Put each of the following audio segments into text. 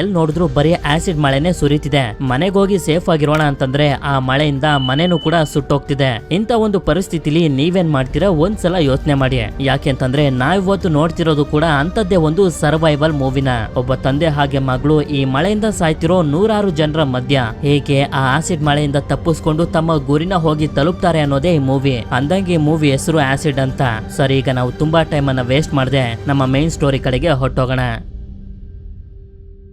L ನೋಡಿದ್ರು ಬರೀ acid ಮಳೆನೆ ಸುರಿತಿದೆ. ಮನೆಗೋಗಿ ಸೇಫ್ ಆಗಿರೋಣ ಅಂತಂದ್ರೆ ಆ ಮಳೆಯಿಂದ ಮನೆನೂ ಕೂಡ ಸುಟ್ಟೋಗ್ತಿದೆ. ಇಂತ ಒಂದು ಪರಿಸ್ಥಿತಿಲಿ ನೀವೇನ್ ಮಾಡ್ತೀರಾ? ಒಂದ್ಸಲ ಯೋಚನೆ ಮಾಡಿ. ಯಾಕೆಂತಂದ್ರೆ ನಾವಿವತ್ತು ನೋಡ್ತಿರೋದು ಕೂಡ ಅಂತದ್ದೇ ಒಂದು ಸರ್ವೈವಲ್ ಮೂವಿನ ಒಬ್ಬ ತಂದೆ ಹಾಗೆ ಮಗಳು ಈ ಮಳೆಯಿಂದ ಸಾಯ್ತಿರೋ ನೂರಾರು ಜನರ ಮಧ್ಯ ಹೇಗೆ ಆ ಆಸಿಡ್ ಮಳೆಯಿಂದ ತಪ್ಪಿಸ್ಕೊಂಡು ತಮ್ಮ ಗುರಿನ ಹೋಗಿ ತಲುಪ್ತಾರೆ ಅನ್ನೋದೇ ಈ ಮೂವಿ ಅಂದಂಗೆ ಈ ಮೂವಿ ಹೆಸರು ಆಸಿಡ್ ಅಂತ. ಸರಿ, ಈಗ ನಾವು ತುಂಬಾ ಟೈಮ್ ಅನ್ನ ವೇಸ್ಟ್ ಮಾಡದೆ. ನಮ್ಮ ಮೇನ್ ಸ್ಟೋರಿ ಕಡೆಗೆ ಹೊಟ್ಟೋಗೋಣ